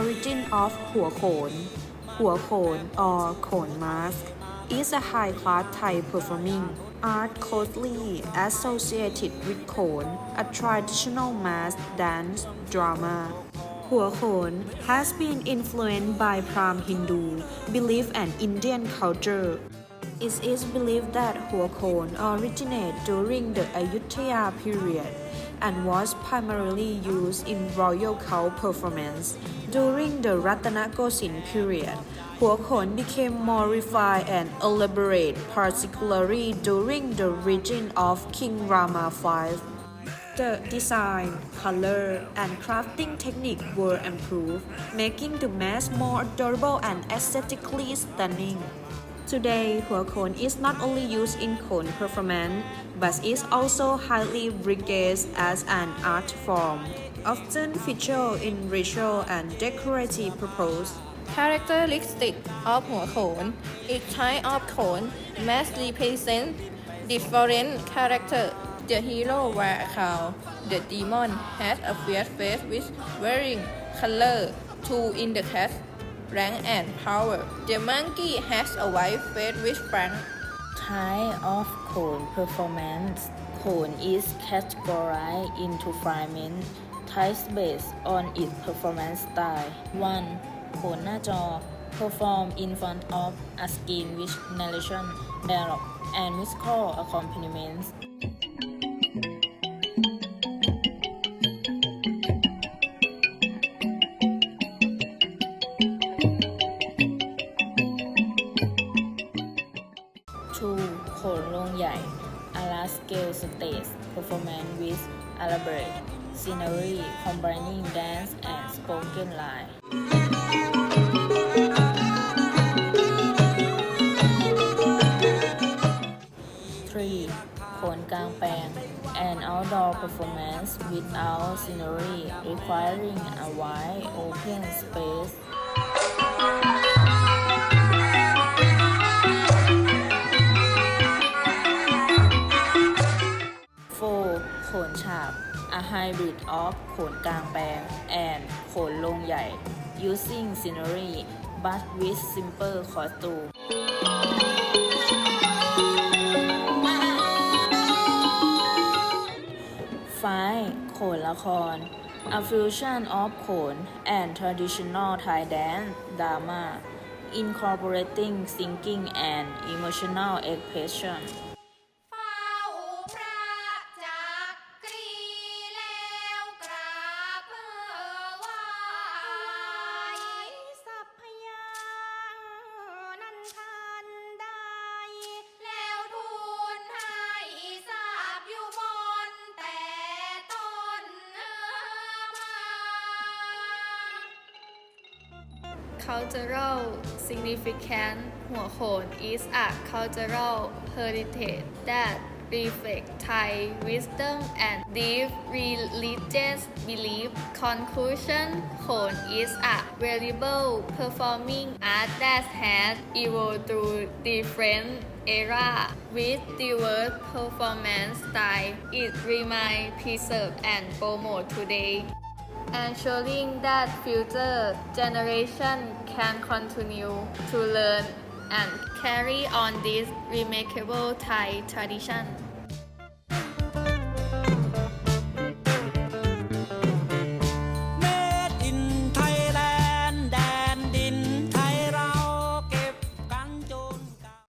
origin of หัวโขน หัวโขน or โขน mask is a high-class Thai performing art closely associated with โขน a traditional mask dance drama. หัวโขน has been influenced by Pram Hindu belief and Indian culture. It is believed that Hua Khon originated during the Ayutthaya period and was primarily used in royal cult performance. During the Ratanakosin period, Hua Khon became more refined and elaborate, particularly during the reign of King Rama V. The design, color, and crafting technique were improved, making the mask more durable and aesthetically stunning. Today, Huacon is not only used in cone performance, but is also highly regarded as an art form, often featured in ritual and decorative purpose. Characteristic of Huacon, each type of cone must represent different character. The hero wear a cow. The demon has a fierce face with varying color, to in the rank and power The monkey has a white face with frank Type of cone performance. Cone is categorized into fragments types based on its performance style. 1. โขนหน้าจอ perform in front of a screen with narration, dialogue, and musical accompaniments. โขนโรงใหญ่ a large scale stage performance with elaborate scenery combining dance and spoken line 3. โขนกลางแปลง an outdoor performance without scenery requiring a wide open space ฉาบ a hybrid of โขนกลางแปลง and โขนโรงใหญ่ using scenery but with simple costume โขนละคร a fusion of โขน and traditional Thai dance drama incorporating singing and emotional expression Cultural significance หัวโขน is a cultural heritage that reflect Thai wisdom and deep religious belief. Conclusion โขน is a valuable performing art that has evolved through different era with diverse performance style. It remains preserved and promoted today ensuring that future generation can continue to learn and carry on this remarkable Thai tradition.